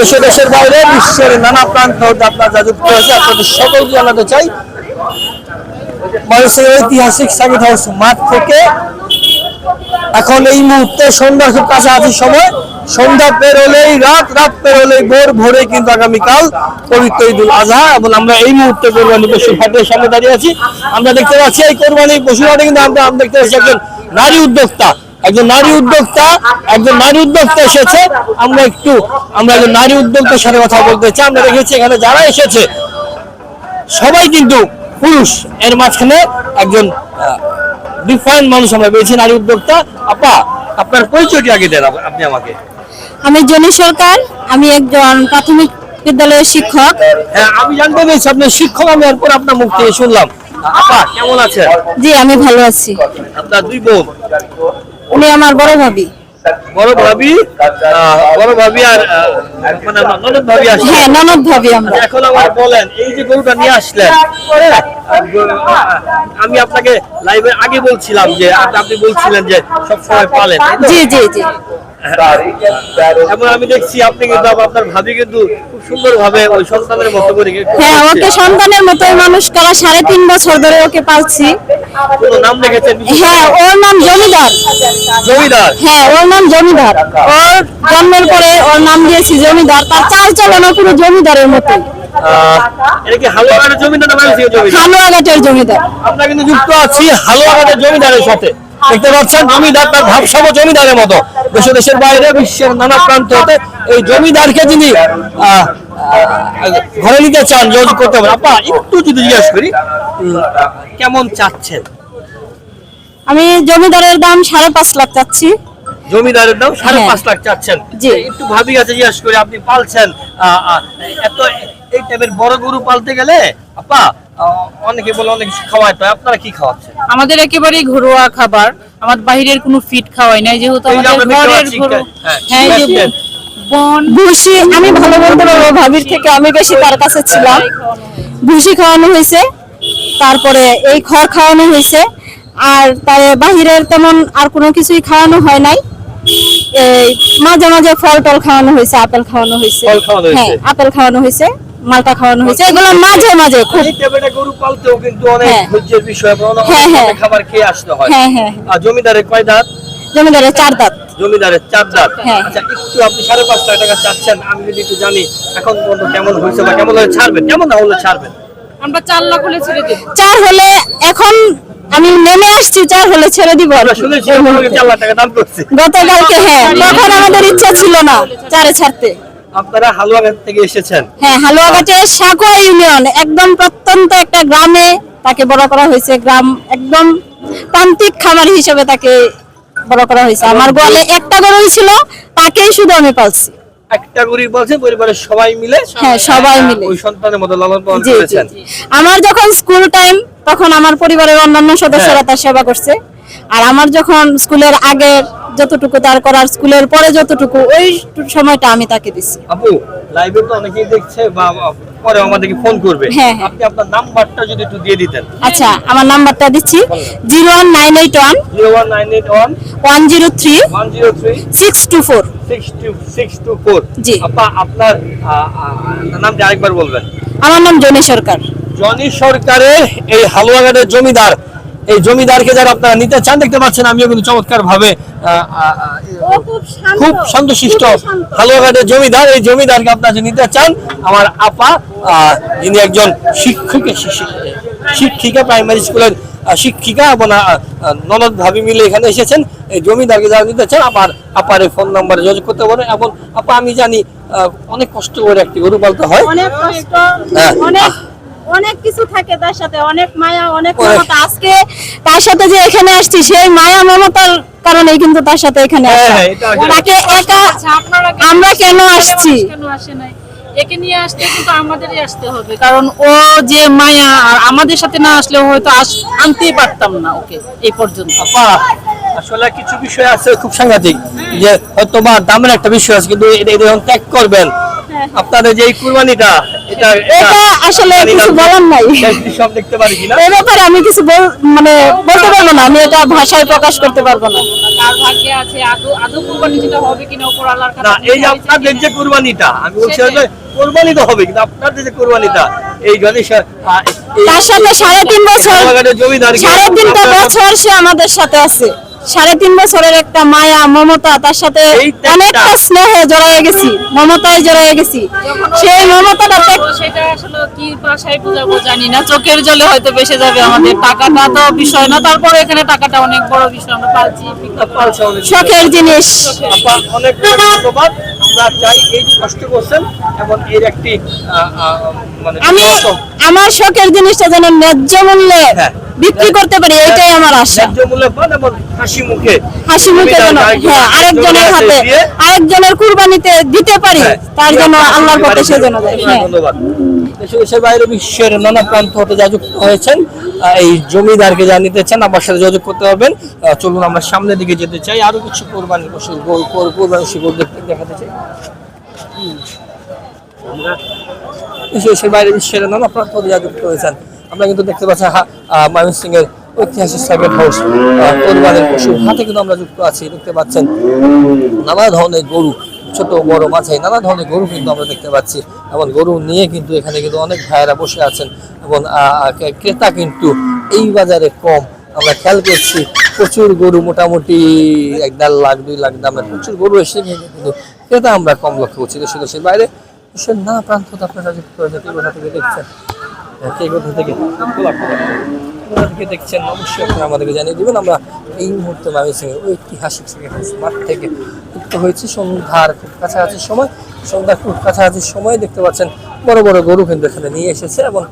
দেশে দেশের বাইরে বিশ্বের নানা প্রান্ত হতে আপনারা যা যুক্ত হয়েছে, আপনাদের সকলকে জানাতে চাই। মানুষের ঐতিহাসিক সাকিব হাউস মাঠ থেকে। এখন এই মুহূর্তে সন্ধ্যার খুব কাছাকাছি সময়। সন্ধ্যা পেরোলেই রাত রাত পেরোলেই ভোর, ভোরে কিন্তু আগামীকাল পবিত্র ঈদুল আজহা এবং আমরা এই মুহূর্তে কোরবানি পশু হাটের সামনে দাঁড়িয়ে আছি। আমরা দেখতে পাচ্ছি এই কোরবানি পশু হাটে কিন্তু আমরা দেখতে পাচ্ছি একজন নারী উদ্যোক্তা। একজন নারী উদ্যোক্তা একজন নারী উদ্যোক্তা এসেছে। আমরা একটু আমরা একজন নারী উদ্যোক্তার সাথে কথা বলতে চাই। আমরা দেখেছি এখানে যারা এসেছে সবাই কিন্তু পুরুষ। এর মাঝখানে একজন ডিফারেন্ট মানুষ আমরা পেয়েছি নারী উদ্যোক্তা। আপা আপনার পরিচয়টি আগে দেন আপনি আমাকে। আমি জনি সরকার আমি একজন প্রাথমিক বিদ্যালয়ের শিক্ষক। হ্যাঁ আমি জানতে পেরেছি আপনার শিক্ষক আমি এরপর আপনার মুখ থেকে শুনলাম। আপা কেমন আছেন? জি আমি ভালো আছি। আপনার দুই বোন। উনি আমার বড় ভাবি। বড় ভাবি? বড় ভাবি আর মানে ননদ ভাবি আসলে হ্যাঁ ননদ ভাবি আমরা। এখন আমার বলেন এই যে গরুটা নিয়ে আসলেন আমি আপনাকে লাইভে আগে বলছিলাম যে আপ- আপনি বলছিলেন যে সব সময় পালেন জি জি জি। এবং আমি দেখছি আপনি কিন্তু আপনার ভাবি কিন্তু খুব সুন্দর ভাবে ওই সন্তানের মতো করে হ্যাঁ ওকে সন্তানের মতোই মানুষ করা সাড়ে তিন বছর ধরে ওকে পালছি। নাম রেখেছেন হ্যাঁ ওর নাম জমিদার। জমিদার? হ্যাঁ ওর নাম জমিদার। ওর জন্মের পরে ওর নাম দিয়েছি জমিদার। তার চাল চলনা পুরো জমিদারের এটা কি হালুয়াঘাটের জমিদার না বাংলাদেশের জমিদার? হালুয়াঘাটের জমিদার। আমরা কিন্তু যুক্ত আছি হালুয়াঘাটের জমিদারের সাথে। দেখতে পাচ্ছেন জমিদার তার ভাবসাব জমিদারের মতো। দেশ দেশের বাইরে বিশ্বের নানা প্রান্ত হতে এই জমিদারকে যিনি ঘরে নিতে চান যোগাযোগ করতে পারেন আপা একটু যদি জিজ্ঞেস করি কেমন চাচ্ছেন? আমি জমিদারের দাম সাড়ে পাঁচ লাখ চাচ্ছি। জমিদারের দাম সাড়ে হ্যাঁ। পাঁচ লাখ চাচ্ছেন। জি। একটু ভাবি আছে জিজ্ঞেস করে আপনি পালছেন এত এই টাইপের বড় গরু পালতে গেলে আপা অনেকে বলে অনেক কিছু খাওয়ায় তো আপনারা কি খাওয়াচ্ছেন? আমাদের একেবারেই ঘরোয়া খাবার। আমার বাইরের কোনো ফিট খাওয়াই নাই যেহেতু আমাদের ঘরের হ্যাঁ, হ্যাঁ যে বন ভুসি আমি ভালো বলতে পারব ভাবির থেকে আমি বেশি তার কাছে ছিলাম। ভুসি খাওয়ানো হয়েছে তারপরে এই খড় খাওয়ানো হয়েছে আর তার বাহিরের তেমন আর কোনো কিছুই খাওয়ানো হয় নাই। এই মাঝে মাঝে ফল টল খাওয়ানো হয়েছে আপেল খাওয়ানো হয়েছে। খাওয়ানো হয়েছে। হ্যাঁ আপেল খাওয়ানো হয়েছে। মালটা খাওয়ানো হয়েছে। এগুলো মাঝে মাঝে খুব গরু পালতেও কিন্তু অনেক হ্যাঁ। ধৈর্যের বিষয় হ্যাঁ, হ্যাঁ। খাবার খেয়ে আসতে হয়। হ্যাঁ হ্যাঁ। আর জমিদারের কয় দাঁত? জমিদারের চার দাঁত। জমিদারের চার দাঁত। আচ্ছা একটু আপনি সাড়ে পাঁচ লাখ টাকা চাচ্ছেন আমি যদি একটু জানি এখন পর্যন্ত কেমন হয়েছে বা কেমন হলে ছাড়বেন? কেমন না হলে ছাড়বেন? আমরা চার লাখ হলে ছেড়ে দেবো। চার হলে এখন আমি নেমে আসছি চার হলে ছেড়ে দিব। আর আমরা কি। শুনেছি আপনাকে চার লাখ টাকা দাম করছে। গতকালকে হ্যাঁ তখন আমাদের ইচ্ছা ছিল না চারে ছাড়তে। আপনারা হালুয়াঘাট থেকে এসেছেন? হ্যাঁ হালুয়াঘাটে সাকুয়া ইউনিয়ন একদম প্রত্যন্ত একটা গ্রামে তাকে বড় করা হয়েছে। গ্রাম একদম প্রান্তিক খামারি হিসেবে তাকে বড় করা হয়েছে। আমার গোয়ালে একটা গরুই ছিল তাকেই শুধু আমি পালছি। একটা গরিব বলছে পরিবারের সবাই মিলে? হ্যাঁ সবাই মিলে। ওই সন্তানের মতো লালন পালন করেছেন। আমার যখন স্কুল টাইম তখন আমার পরিবারের অন্যান্য সদস্যরা হ্যাঁ। তার সেবা করছে। আর আমার যখন স্কুলের আগের যতটুকু তার করার স্কুলের পরে যতটুকু ওই সময়টা আমি তাকে দিছি। আপু লাইভে তো অনেকেই দেখছে বা পরে আমাদেরকে ফোন করবে। হ্যাঁ। আপনি আপনার নাম্বারটা যদি একটু দিয়ে দিতেন। আচ্ছা আমার নাম্বারটা দিচ্ছি। Zero one nine eight one zero one nine eight one one zero three one zero three six two four six two six two four জি। আপা আপনার নামটা আরেকবার বলবেন। আমার নাম জনি সরকার। জনি সরকারের এই হালুয়াঘাটের জমিদার। এই জমিদারকে যারা আপনারা নিতে চান দেখতে পাচ্ছেন আমিও কিন্তু চমৎকার ভাবে খুব শান্তশিষ্ট হালুয়াঘাটের জমিদার। এই জমিদারকে আপনারা নিতে চান আমার আপা যিনি একজন শিক্ষক শিক্ষিকা প্রাইমারি স্কুলের শিক্ষিকা এবং ননদ ভাবি মিলে এখানে এসেছেন। এই জমিদারকে যারা নিতে চান আমার আপার এই ফোন নাম্বারে যোগাযোগ করতে পারেন এবং আপা আমি জানি আহ, অনেক কষ্ট করে একটি গরু পালতে হয়। অনেক কষ্ট হ্যাঁ। অনেক অনেক কিছু থাকে তার সাথে অনেক মায়া অনেক মমতা। আজকে তার সাথে যে এখানে আসছি সেই মায়া মমতার কারণেই কিন্তু তার সাথে এখানে হ্যাঁ, হ্যাঁ, এটা তাকে একা আচ্ছা আমরা কেন আসছি? কেন আসে নাই? একে নিয়ে আসতে কিন্তু আমাদেরই আসতে হবে কারণ ও যে মায়া আর আমাদের সাথে না আসলে হয়তো আনতেই পারতাম না ওকে এই পর্যন্ত। আপা আসলে কিছু বিষয় আছে খুব সাংঘাতিক যে হয়তো বা দামের একটা বিষয় আছে কিন্তু এটা এটা যখন ত্যাগ করবেন। আপনাদের যে কুরবানিটা এটা এটা আসলে কিছু বলার নাই। সব দেখতে পারি কিনা? এ ব্যাপারে আমি কিছু মানে বলতে পারব না আমি এটা ভাষায় প্রকাশ করতে পারব না। কার ভাগ্যে আছে আদৌ আদৌ কুরবানি যেটা হবে কিনা উপর আল্লাহর কাছে না এই আপনাদের যে কুরবানিটা আমি বলছি কোরবানি তো হবে কিন্তু আপনাদের যে কুরবানিটা এই যদি সে- আহ, এই- তার সাথে সাড়ে তিন বছর জমিদার সাড়ে তিনটা বছর সে আমাদের সাথে আছে। সাড়ে তিন বছরের একটা মায়া মমতা তার সাথে অনেকটা স্নেহে জড়াইয়ে গেছি মমতায় জড়াইয়ে গেছি। সেই মমতাটা সেটা আসলে কি ভাষায় বোঝাবো জানি না। চোখের জলে হয়তো বেসে যাবে আমাদের। টাকাটা তো বিষয় না তারপরে এখানে টাকাটা অনেক বড় বিষয়। আমরা পাচ্ছি শখের জিনিস। অনেক ধন্যবাদ। আমরা চাই এই যে কষ্ট করছেন এবং এর একটি মানে আমি আমার শখের জিনিসটা যেন ন্যায্য মূল্যে হ্যাঁ। বিক্রি করতে পারি এটাই আমার আশা। হাসি মুখে হাসি মুখে যেন হ্যাঁ আরেকজনের হাতে আরেকজনের কুরবানিতে দিতে পারি হ্যাঁ, তার জন্য আল্লাহর পথে সে যেন দেয়। হ্যাঁ দেশের বাইরে বিশ্বের নানা প্রান্ত হতে হয়েছেন এই জমিদারকে যা নিতে চান আমার সাথে যোগাযোগ করতে পারবেন। চলুন আমরা সামনের দিকে যেতে চাই। আরও কিছু কোরবানি পশুর কোরবানি দেখতে দেখাতে চাই। দেশের বাইরে বিশ্বের নানা প্রান্ত হতে হয়েছেন। আমরা কিন্তু দেখতে পাচ্ছি ময়মনসিং এর ঐতিহাসিক সার্কিট হাউস কোরবানির পশুর হাতে কিন্তু আমরা যুক্ত আছি, দেখতে পাচ্ছেন, নানা ধরনের গরু, ছোট, বড় মাঝাই নানা ধরনের গরু কিন্তু আমরা দেখতে পাচ্ছি। এবং গরু নিয়ে কিন্তু এখানে কিন্তু অনেক ভাইয়েরা বসে আছেন। এবং ক্রেতা কিন্তু এই বাজারে কম। আমরা খেয়াল করছি, প্রচুর গরু মোটামুটি এক দেড় লাখ, দুই লাখ দামের প্রচুর গরু এসে কিন্তু ক্রেতা আমরা কম লক্ষ্য করছি। দেশে দেশের বাইরে দেশের নানা প্রান্ত আপনারা যুক্ত হয়েছে কে কোথা থেকে দেখছেন? হ্যাঁ, কে কোথা থেকে দেখছেন। অবশ্যই আপনারা আমাদেরকে জানিয়ে দিবেন। আমরা এই মুহূর্তে ময়মনসিংহের ঐতিহাসিক মাঠ থেকে যুক্ত হয়েছি। সন্ধ্যার খুব কাছাকাছি সময় সন্ধ্যার খুব কাছাকাছি সময় দেখতে পাচ্ছেন বড় বড় গরু কিন্তু এখানে নিয়ে এসেছে এবং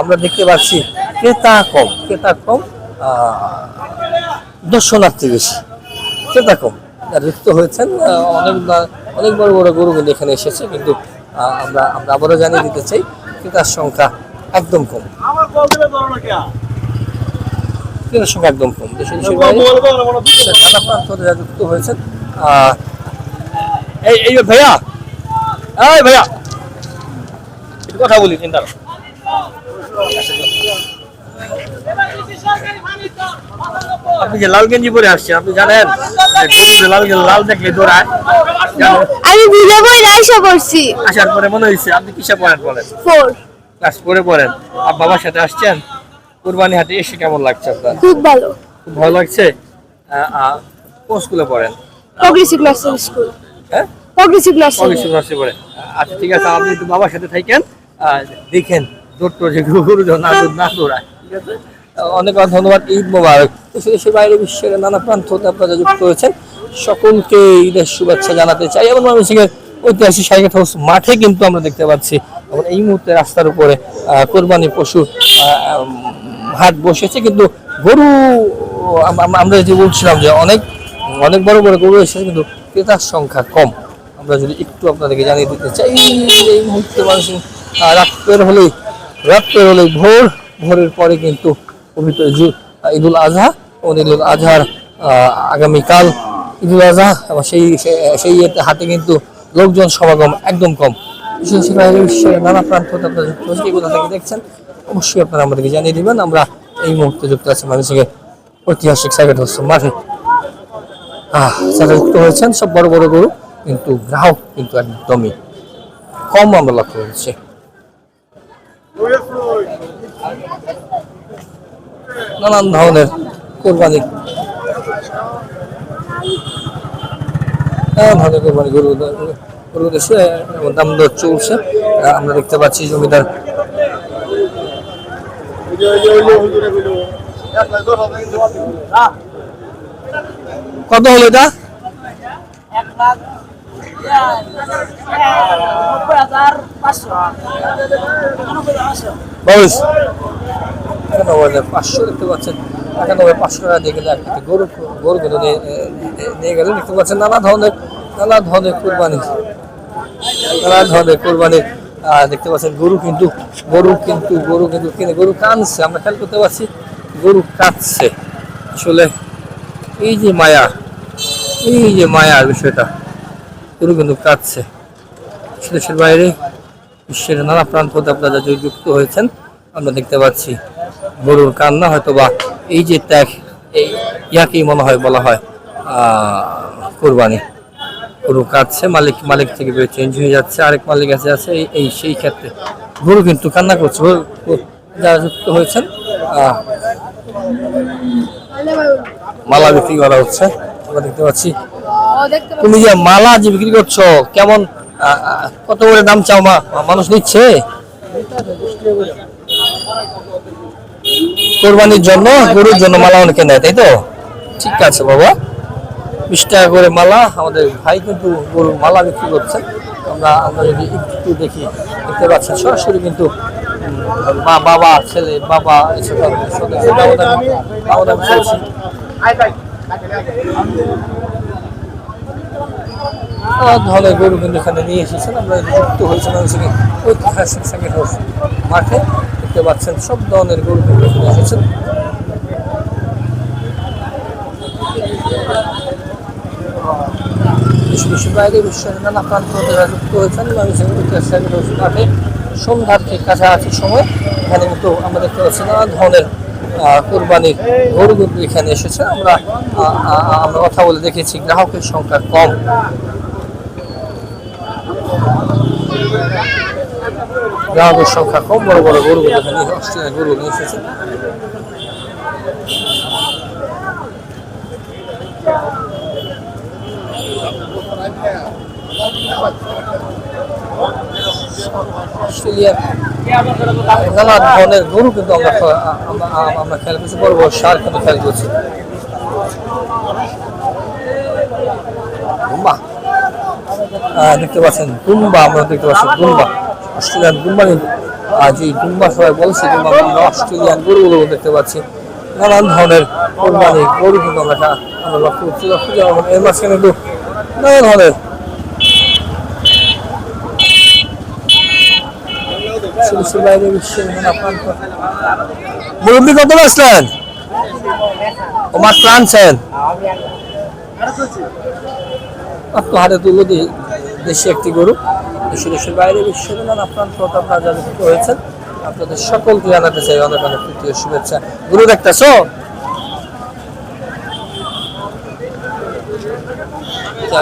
আমরা দেখতে পাচ্ছি ক্রেতা কম ক্রেতা কম দর্শনার্থী বেশি। ক্রেতা কম। যুক্ত হয়েছেন অনেক অনেক বড় বড় গরু কিন্তু এখানে এসেছে কিন্তু আমরা আমরা আবারও জানিয়ে দিতে চাই ক্রেতার সংখ্যা একদম কম। ক্রেতার সংখ্যা একদম কম। দেশে দেশের যুক্ত হয়েছেন। এই এই ভাইয়া এই ভাইয়া একটু কথা বলি চিন্তা। আপনি যে লাল গেঞ্জি পরে আসছেন আপনি জানেন লাল লাল দেখলে দৌড়ায়। আমি ভিজে বই রাইসা করছি আসার পরে মনে হয়েছে আপনি কিসে পড়েন বলেন? ফোর। ক্লাস পরে পড়েন। আর বাবার সাথে আসছেন কুরবানি হাটে এসে কেমন লাগছে আপনার? খুব ভালো। খুব ভালো লাগছে? কোন স্কুলে পড়েন? প্রগ্রেসিভ ক্লাস স্কুল হ্যাঁ? প্রগ্রেসিভ ক্লাস অবশ্যই নষ্ট করে আচ্ছা ঠিক আছে আপনি একটু বাবার সাথে থাকেন দেখেন দৌড়টো যে গরু না দৌড়- না দৌড়ায় ঠিক আছে? অনেক অনেক ধন্যবাদ ঈদ মোবারক। দেশে দেশের বাইরে বিশ্বের নানা প্রান্ত হতে আপনারা যুক্ত হয়েছেন। সকলকে ঈদের শুভেচ্ছা জানাতে চাই এবং ময়মনসিংহের ঐতিহাসিক সাইকেট হাউস মাঠে কিন্তু আমরা দেখতে পাচ্ছি এবং এই মুহূর্তে রাস্তার উপরে কোরবানি পশু হাট বসেছে। কিন্তু গরু আম- আম- আমরা যে বলছিলাম যে অনেক অনেক বড় বড় গরু এসেছে কিন্তু ক্রেতার সংখ্যা কম। আমরা যদি একটু আপনাদেরকে জানিয়ে দিতে চাই এই মুহূর্তে মানুষ আহ, রাত বের হলেই রাত বের হলেই ভোর ভোরের পরে কিন্তু পবিত্র ঈদুল আজহা। এবং ঈদুল আজহার আগামীকাল ঈদুল আজহা এবং সেই সেই হাতে কিন্তু লোকজন সমাগম একদম কম। বিশেষ বিশ্বের নানা প্রান্ত আপনারা হয়েছে থেকে দেখছেন, অবশ্যই আপনারা আমাদেরকে জানিয়ে দিবেন। আমরা এই মুহূর্তে যুক্ত আছি মানুষকে ঐতিহাসিক সাইকেট হচ্ছে মাঠে যারা যুক্ত হয়েছেন, সব বড় বড় গরু, কিন্তু গ্রাহক কিন্তু একদমই কম আমরা লক্ষ্য করছি। নানান ধরনের কোরবানি। নানান ধরনের কোরবানি। গরু গরু দেশে দাম দর চলছে। আমরা দেখতে পাচ্ছি জমিদার। কত হলো এটা? বাইশ। একানব্বই হাজার পাঁচশো দেখতে পাচ্ছেন। একানব্বই পাঁচশো টাকা দিয়ে গেলে একটি গরু গরু গুলো নিয়ে, নিয়ে- নিয়ে গেলে দেখতে পাচ্ছেন নানা ধরনের নানা ধরনের কোরবানি। নানা ধরনের কোরবানি দেখতে পাচ্ছেন, গরু কিন্তু গরু কিন্তু গরু কিন্তু কিনে, গরু কাঁদছে, আমরা খেয়াল করতে পারছি, গরু কাঁদছে। আসলে এই যে মায়া, এই যে মায়ার বিষয়টা, গরু কিন্তু কাঁদছে। দেশের বাইরে, বিশ্বের নানা প্রান্ত হতে আপনারা যুক্ত হয়েছেন, আমরা দেখতে পাচ্ছি, গরুর কান্না হয়তো বা এই যে ত্যাগ, এই ইয়াকেই মনে হয়, বলা হয় কোরবানি। গরু কাটছে মালিক মালিক থেকে চেঞ্জ হয়ে যাচ্ছে, আরেক মালিক আছে আছে, এই- সেই ক্ষেত্রে। গরু কিন্তু কান্না করছে যারা যুক্ত হয়েছেন মালা বিক্রি করা হচ্ছে, আমরা দেখতে পাচ্ছি। তুমি যে মালা যে বিক্রি করছ, কেমন কত করে দাম চাও মা? মানুষ নিচ্ছে? কোরবানির জন্য, গরুর জন্য মালা অনেকে নেয়, তাই তো? ঠিক আছে বাবা। বিশ টাকা করে মালা, আমাদের ভাই কিন্তু গরুর মালা বিক্রি করছে। আমরা আমরা যদি একটু দেখি, দেখতে পাচ্ছি সরাসরি কিন্তু মা বাবা, ছেলে, বাবা ধরনের গরু কিন্তু এখানে নিয়ে এসেছেন। আমরা যুক্ত ঐতিহাসিক সেকেন্ড মাঠে। দেখতে পাচ্ছেন, সব ধরনের গরু এসেছেন। দেশের বাইরে হয়েছেন সময় এখানে নানা ধরনের কোরবানির এখানে এসেছে। আমরা আমরা কথা বলে দেখেছি, গ্রাহকের সংখ্যা কম। গ্রাহকের সংখ্যা কম, বড় বড় গরু এখানে অস্ট্রেলিয়া গরু নিয়ে নানা ধরনের গরু কিন্তু আমরা- আমরা খেয়াল করছি, বড় বড় সার কিন্তু খেয়াল করছি। দেখতে পাচ্ছেন, গুম্বা, আমরা দেখতে পাচ্ছি গুম্বা। অস্ট্রেলিয়ান গুম্বা কিন্তু এই গুম্বা সবাই বলছে গুম্বা আমরা অস্ট্রেলিয়ান গরুগুলো দেখতে পাচ্ছি। নানান ধরনের কোরবানি গরু কিন্তু আমরা খা- আমরা লক্ষ্য করছি। লক্ষ্য করি আমরা এর মাঝখানে কিন্তু নানা ধরনের মুরব্বী কত আসলেন? মাত্র আনছেন মাত্র হাতে তুলে দেশি একটি গরু। দেশে দেশের বাইরে বিশ্বের নানা প্রান্ত আপনারা যুক্ত হয়েছেন। আপনাদের সকলকে জানাতে চাই অনেক অনেক তৃতীয় শুভেচ্ছা। গুরু দেখতেছো?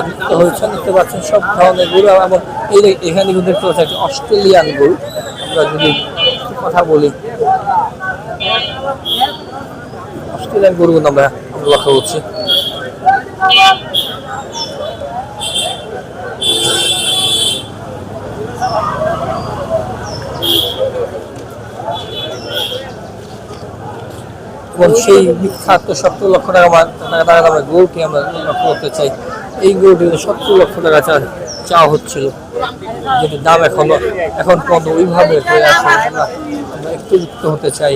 যুক্ত হয়েছেন, দেখতে পাচ্ছেন সব ধরনের গরু এবং এই এখানে কিন্তু দেখতে পাচ্ছেন একটি অস্ট্রেলিয়ান গরু। আমরা যদি কথা বলি। অস্ট্রেলিয়ান গরু কিন্তু আমরা লক্ষ্য করছি এবং সেই বিখ্যাত সত্তর লক্ষ টাকা টাকা দামের গরুটি আমরা লক্ষ্য করতে চাই। এই গরুটি সত্তর লক্ষ টাকা চা- চাওয়া হচ্ছিল। যেটি দাম এখন এখন পর্যন্ত ওইভাবে হয়ে আছে আমরা একটু যুক্ত হতে চাই।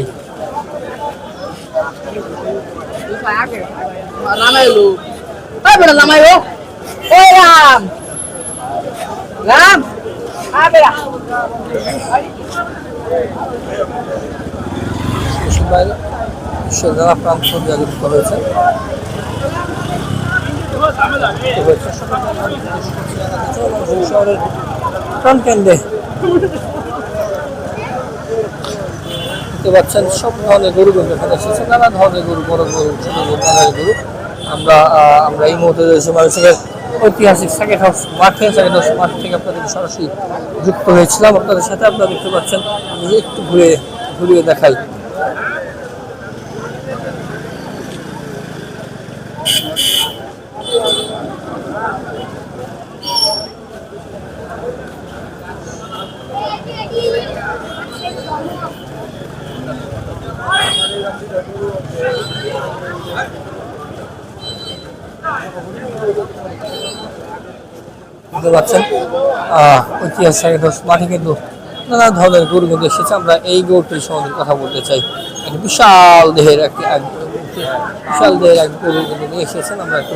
রাম। রাম। আ বাইরে প্রান্ত যুক্ত হয়েছে দেখতে পাচ্ছেন, সব ধরনের গরু কিন্তু এখানে এসেছে। নানা ধরনের গরু, বড় গরু, ছোট গরু আমরা আমরা এই মুহূর্তে রয়েছে মানুষের ঐতিহাসিক সেকেন্ড হাউস মাঠে সেকেন্ড হাউস মাঠ থেকে আপনাদের সরাসরি যুক্ত হয়েছিলাম। আপনাদের সাথে আপনারা দেখতে পাচ্ছেন, আমি একটু ঘুরে, ঘুরিয়ে দেখাই। পাচ্ছেন আহ, ঐতিহাসিক মাঠে কিন্তু নানা ধরনের গরু কিন্তু এসেছে। আমরা এই গরুটির সম্বন্ধে কথা বলতে চাই। একটা বিশাল দেহের একটি এক- বিশাল দেহের এক গরু কিন্তু নিয়ে এসেছেন। আমরা একটু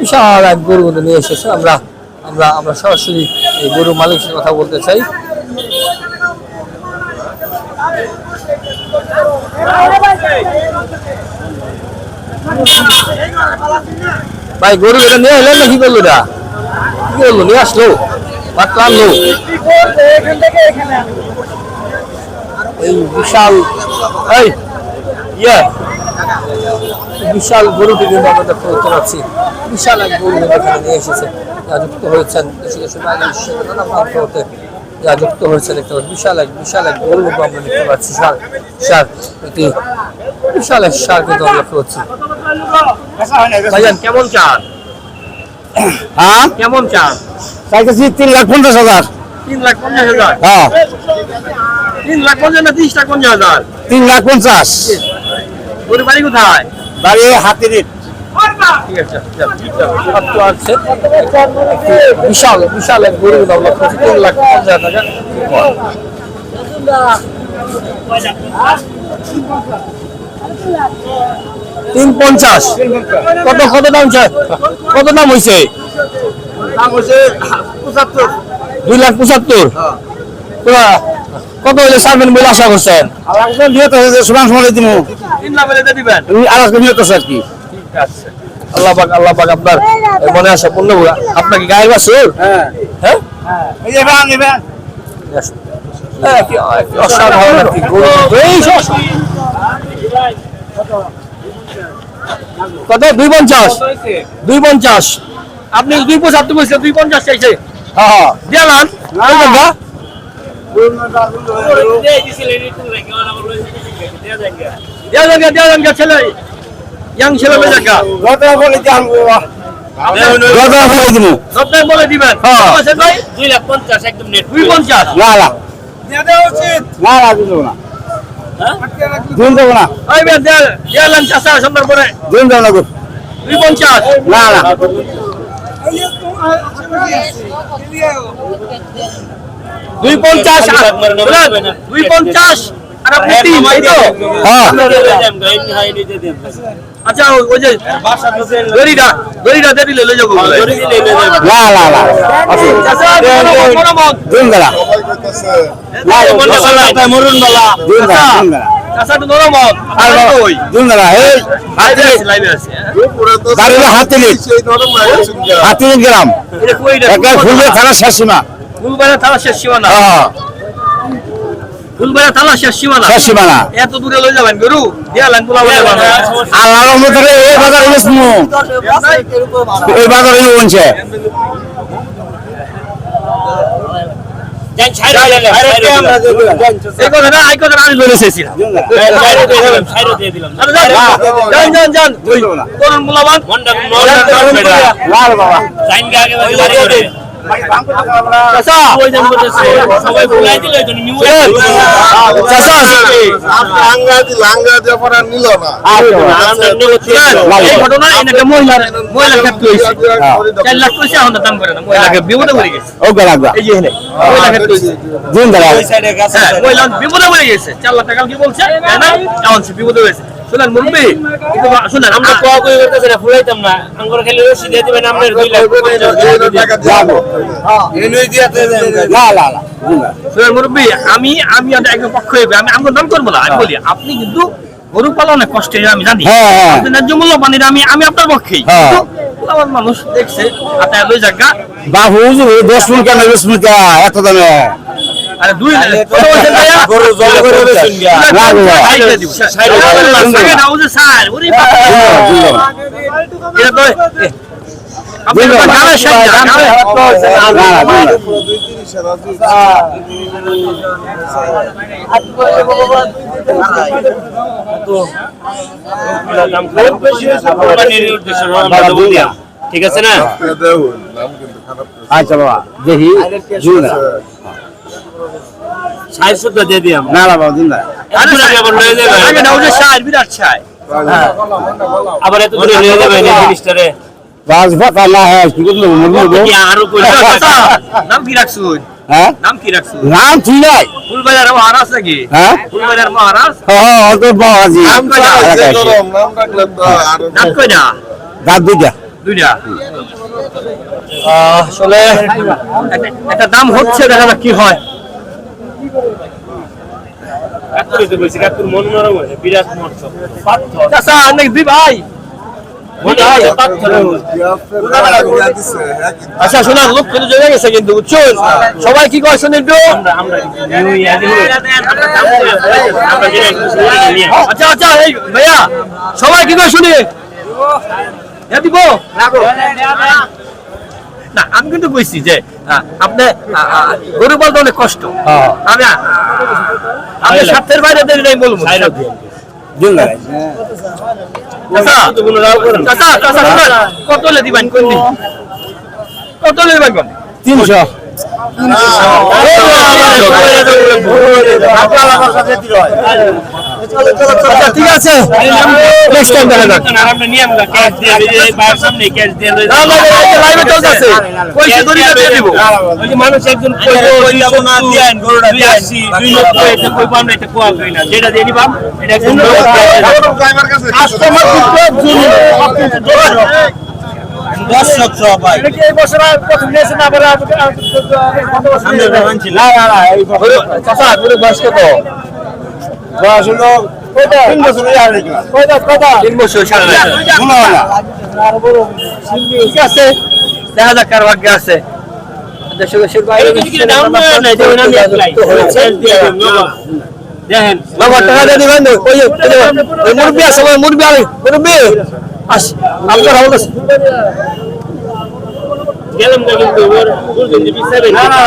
বিশাল এক গরু কিন্তু নিয়ে এসেছে আমরা আমরা আমরা সরাসরি এই গরু মালিকের কথা বলতে চাই। ভাই, গরু এটা নিয়ে এলেন না কি করল এটা কি করল? নিয়ে আসলো। মাত্র আনলো। বিশাল, এই ইয়ে বিশাল গরুটি কিন্তু আমরা দেখতে পাচ্ছি বিশাল এক গরু এখানে নিয়ে এসেছে। যুক্ত হয়েছেন নানা প্রান্ত যা যুক্ত হয়েছে দেখতে পাচ্ছি বিশাল এক বিশাল এক গরু আমরা দেখতে পাচ্ছি। সার সার, এটি বিশাল এক সার কিন্তু আমরা দেখতে পাচ্ছি ভাইজান কেমন চান? হ্যাঁ? কেমন চান? চাইতেছি তিন লাখ পঞ্চাশ হাজার। তিন লাখ পঞ্চাশ হাজার? হ্যাঁ। তিন লাখ পঞ্চাশ না তিরিশ লাখ পঞ্চাশ হাজার? তিন লাখ পঞ্চাশ। গরু বাড়ি কোথায়? বাড়ি হাতির। বিশাল বিশাল এক গরু তিন লাখ পঞ্চাশ টাকা। তিন পঞ্চাশ কত কত দাম কত দাম হয়েছে দুই লাখ পঁচাত্তর। কত হইলে সারবেন বলে আশা করছেন? নিহত হয়েছে সমান সময় দিব আছে আর কি। ঠিক আছে। আল্লাহ পাক আল্লাহ পাক আপনার মনে আসা পূর্ণ হোক। আপনার কি গায়ের বাসুর হ্যাঁ। হ্যাঁ? হ্যাঁ, অসাধারণ কত? দুই পঞ্চাশ। দুই পঞ্চাশ। আপনি দুই পঁচাত্তর বলছিলেন দুই পঞ্চাশ চাইছে। হ্যাঁ দিয়ালান না। দেওয়া যান দেওয়া যান ছেলে। মেয়ে দেখা যত বলে বলে দিব দিবেন। হ্যাঁ। দুই লাখ পঞ্চাশ একদম দুই পঞ্চাশ। না না। না না না। দিন দেবো না। ওই মেয়ে দেয়ালান চাষা সন্ধ্যার পরে দিন দেবো না গো। দুই পঞ্চাশ না। না দুই পঞ্চাশ দুই পঞ্চাশ আর আপনি তিন হ্যাঁ আচ্ছা ওই- যে দিলে যাব। না না না মরুন দিন দিন আর ওই দিন আছে হ্যাঁ? হাতিলিট হাতিলিট গ্রাম এটা কইটা একটা ফুলবে থানা শেষ সীমা। শেষ সীমানা হ্যাঁ ফুলবাড়া থালা শেষ সীমানা শেষ সীমানা এত দূরে লয়ে যাবেন গরু এই বাজার এই বাজার বনছে তরুণ মুলাবান বিপদে পড়ে গেছে হ্যাঁ চার লাখ টাকা কি বলছে বিপদে হয়েছে শুনেন মুরব্বী শুনেন আমরা আমরা কোয়া কই করতেছে না ফুলাইতাম না। আঙ্গুর খেলে রশি দিয়ে দিবেন দুই লাখ যাব না না। না দিন। দেলা শুনেন মুরব্বী আমি আমি একদম পক্ষ হইবে আমি আমার নাম করব না আমি বলি আপনি কিন্তু গরু পালনে কষ্টে আমি জানি। হ্যাঁ, হ্যাঁ। আপনি ন্যায্য মূল্য পানির আমি আমি আপনার পক্ষেই। হ্যাঁ। কিন্তু আমার মানুষ দেখছে আপনার দুই জায়গা বাবু দশ মিনিট কেন বিশ মিনিট এত দামে? আরে দুই কত বলছেন ভাইয়া? গরু জল করে বেচুন গিয়া। না, না। ষাট দিব। ষাট দিব। দাও যে ষাট। ওরে বাবা। এটা তো আপনি তো না। ঠিক আছে না আচ্ছা বাবা দেখি দেলা দিয়ে দিলাম না না বাবা দিন আরে আবার লয়ে যাবে। আগে বিরাট ষাট। আবার এত দূরে এই জিনিসটারে বাস না হ্যাঁ কি করল কি আরও কই নাম কি রাখছুন? হ্যাঁ নাম কি রাখছুন? নাম ঠিক নাই ফুলবাজার মহারাজ নাকি? হ্যাঁ ফুলবাজার মহারাজ? হ্যাঁ অত বাবাজি নাম কয়টা? নাম কয়টা? দাঁত দুইটা দুইটা। আহ, আসলে একটা- একটা দাম হচ্ছে দেখা যাক কি হয় কাকুরি বলছি কাকুর মন নরম হয়েছে বিরাট মর্ষ পাথর চাচা নাকি দুই ভাই। আচ্ছা শোনা লোক কিন্তু জমে গেছে কিন্তু সবাই কি শুনে একটু আচ্ছা আচ্ছা এই ভাইয়া সবাই কি করে শুনি? হ্যাঁ দিব? না আমি কিন্তু বুঝছি যে আপনি গরু বলতে অনেক কষ্ট আমি আমি স্বার্থের বাইরে দেরি নাই বলব কত দিবেন কোন দিবেন আচ্ছা, ঠিক আছে নেক্সট টাইম দেখা যাক না, না, না, এই যে লাইভে চলতেছে পয়সা দড়ি দিয়ে দিব মানুষ একজন যেটা দিয়ে নিবাম এটা একজন দর্শক সবাই চাচা পুরো বয়স কত তিন বছর সামনে ঠিক আছে দেখা যাক কার ভাগ্যে আছে দেশে দেশের বাইরে দেখেন বাবা টাকা দিয়ে দিবেন ওই মুরব্বী আছে মুরব্বী আরে মুরব্বী আস আপনার হাওলা গেলাম না কিন্তু ওর বুঝলেন যে বিচারে না না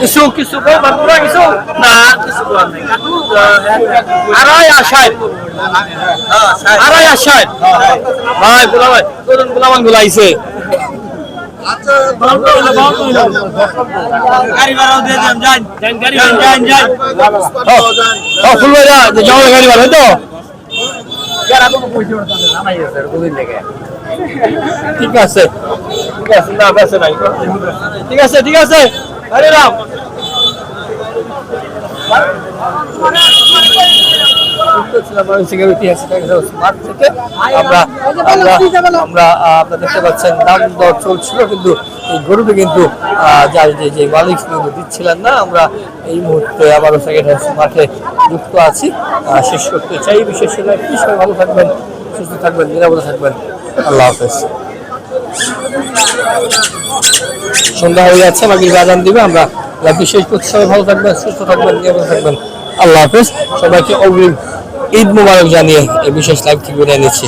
কিছু কিছু তোরা কিছু না কিছু আড়াই আশায় আড়াই আশায় ভাই গোলা ভাই তরুণ গোলামান গোলাইছে গাড়ি ভাড়া তো ঠিক আছে ঠিক আছে না ঠিক আছে ঠিক আছে হরে রাম। কিন্তু এই কিন্তু যার যে যে মালিক দিচ্ছিলেন না। আমরা এই মুহূর্তে মাঠে যুক্ত আছি। শেষ করতে চাই। বিশেষ করে কি ভালো থাকবেন, সুস্থ থাকবেন, নিরাপদে থাকবেন। আল্লাহ হাফেজ। সন্ধ্যা হয়ে যাচ্ছে, বাকি বাজান দিবে, আমরা লাইভটি শেষ করতে সবাই ভালো থাকবেন, সুস্থ থাকবেন, নিরাপদে থাকবেন। আল্লাহ হাফেজ। সবাইকে অগ্রিম ঈদ মুবারক জানিয়ে এই বিশেষ লাইভ থেকে বিদায় নিচ্ছি।